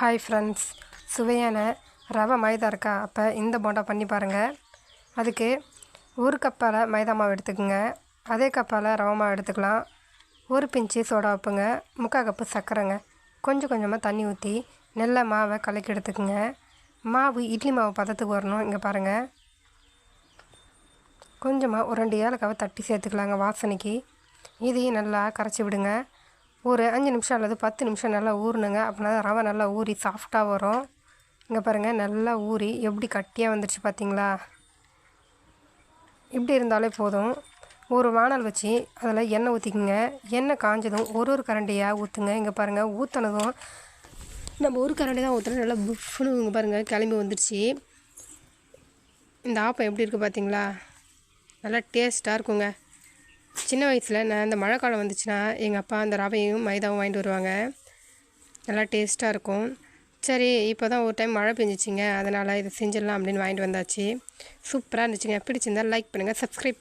Hi friends சுவையான ரவை மைதா இருக்கா? அப்போ இந்த போண்டா பண்ணி பாருங்கள் அதுக்கு ஒரு கப்பால் மைதா மாவு எடுத்துக்கோங்க. அதே கப்பால் ரவை மாவு எடுத்துக்கலாம். ஒரு பிஞ்சு சோடா உப்புங்க முக்கால் கப்பு சர்க்கரைங்க. கொஞ்சம் கொஞ்சமாக தண்ணி ஊற்றி நல்ல மாவை கலக்கி எடுத்துக்கோங்க. மாவு இட்லி மாவு பதத்துக்கு வரணும். இங்கே பாருங்கள் கொஞ்சமாக ஒரு ரெண்டு ஏலக்காவை தட்டி சேர்த்துக்கலாங்க வாசனைக்கு. இதையும் நல்லா கரைச்சி விடுங்க. ஒரு அஞ்சு நிமிஷம் அல்லது பத்து நிமிஷம் நல்லா ஊறணுங்க அப்படின்னா ரவை நல்லா ஊறி சாஃப்டாக வரும். இங்கே பாருங்கள் நல்லா ஊறி எப்படி கட்டியாக வந்துடுச்சு பார்த்தீங்களா இப்படி இருந்தாலே போதும். ஒரு வானல் வச்சு அதில் எண்ணெய் ஊற்றிக்குங்க எண்ணெய் காஞ்சதும் ஒரு ஒரு கரண்டியாக ஊற்றுங்க இங்கே பாருங்கள் ஊற்றினதும் நம்ம ஒரு கரண்டி தான் ஊற்றுறோம் நல்லா புஃப்னு இங்கே பாருங்கள் கிளம்பி வந்துடுச்சு இந்த ஆப்பம் எப்படி இருக்குது பார்த்தீங்களா நல்லா டேஸ்ட்டாக இருக்குங்க. சின்ன வயசில் நான் இந்த மழை காலம் வந்துச்சுன்னா எங்கள் அப்பா அந்த ரவையும் மைதாவும் வாங்கிட்டு வருவாங்க. நல்லா டேஸ்ட்டாக இருக்கும். சரி இப்போ தான் ஒரு டைம் மழை பெஞ்சிச்சிங்க. அதனால் இதை செஞ்சிடலாம் அப்படின்னு வாங்கிட்டு வந்தாச்சு. சூப்பராக இருந்துச்சுங்க. பிடிச்சிருந்தால் லைக் பண்ணுங்கள் சப்ஸ்கிரைப்